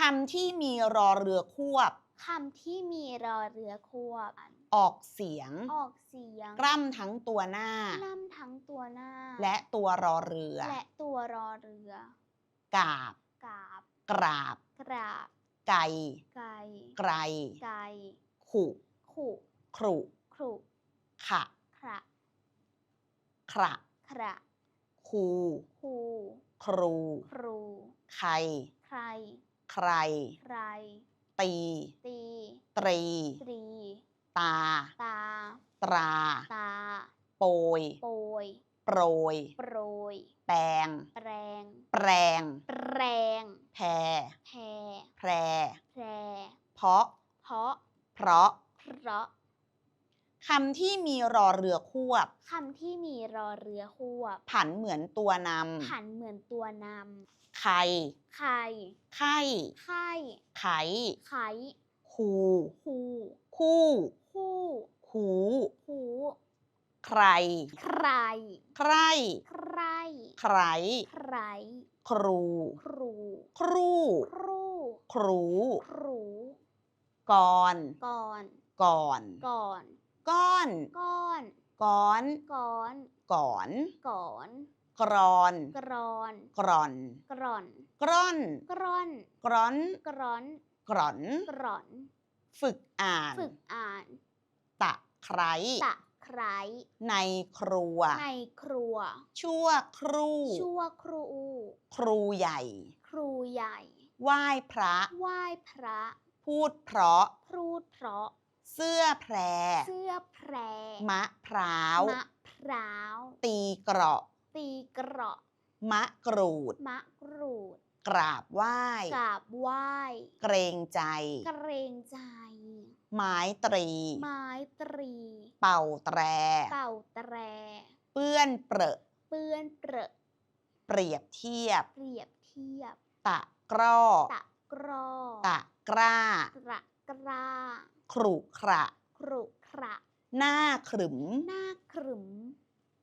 คำที่มีรอเรือควบ คำที่มีรอเรือควบออกเสียง ออกเสียงกล้ำทั้งตัวหน้าล่ำทั้งตัวหน้า และตัวรอเรือ และตัวรอเรือกาบ กาบ กราบ กราบ ไกไกไกร ไกขุขุครุครุขะขระขระขระคูคูครู ครู ใคร ใคร ใคร ใคร ตี ตีตรี ตรี ตา ตา ตรา ตา โปย โปย โปรย โปรย แปลง แปรงแปลง แปรงแพร แพร แพร แพร เพราะ เพราะ เพราะ เพราะคำที่มีรอเรือควบ คำที่มีรอเรือควบ ผันเหมือนตัวนผันเหมือนตัวนำ ใครำไข่ไข้ไข่ไขไข่คูคูคู่คู่หูหูใคร ใคร ใคร ใคร ใคร ใคร ครู ครู ครู ครู ครู ครู ก่อน ก่อน ก่อน ก่อน ก้อน ก้อน ก้อน ก่อน ก่อน ก่อน กรอน กรอน กร่อน กร่อน กร่อน กร่อน กร้อน กร่อน กร่อน กร่อน ฝึกอ่าน ฝึกอ่าน ตะไคร้ตะไคร้ในครัว ในครัว ชั่วครู ชั่วครู ครูใหญ่ ครูใหญ่ ไหว้พระ ไหว้พระ พูดเพราะ พูดเพราะ เสื้อแพร เสื้อแพร มะพร้าว มะพร้าว ตีเกราะ ตีเกราะมะกรูด มะกรูด กราบไหว้ กราบไหว้ เกรงใจ เกรงใจ ไม้ตรี ไม้ตรี เป่าแตร เป่าแตร เปื้อนเปรอะ เปื้อนเปรอะ เปรียบเทียบ เปรียบเทียบ ตะกร้อ ตะกรอตะกร้า ตะกร้าครุขระครุขระ หน้าขรึม หน้าขรึม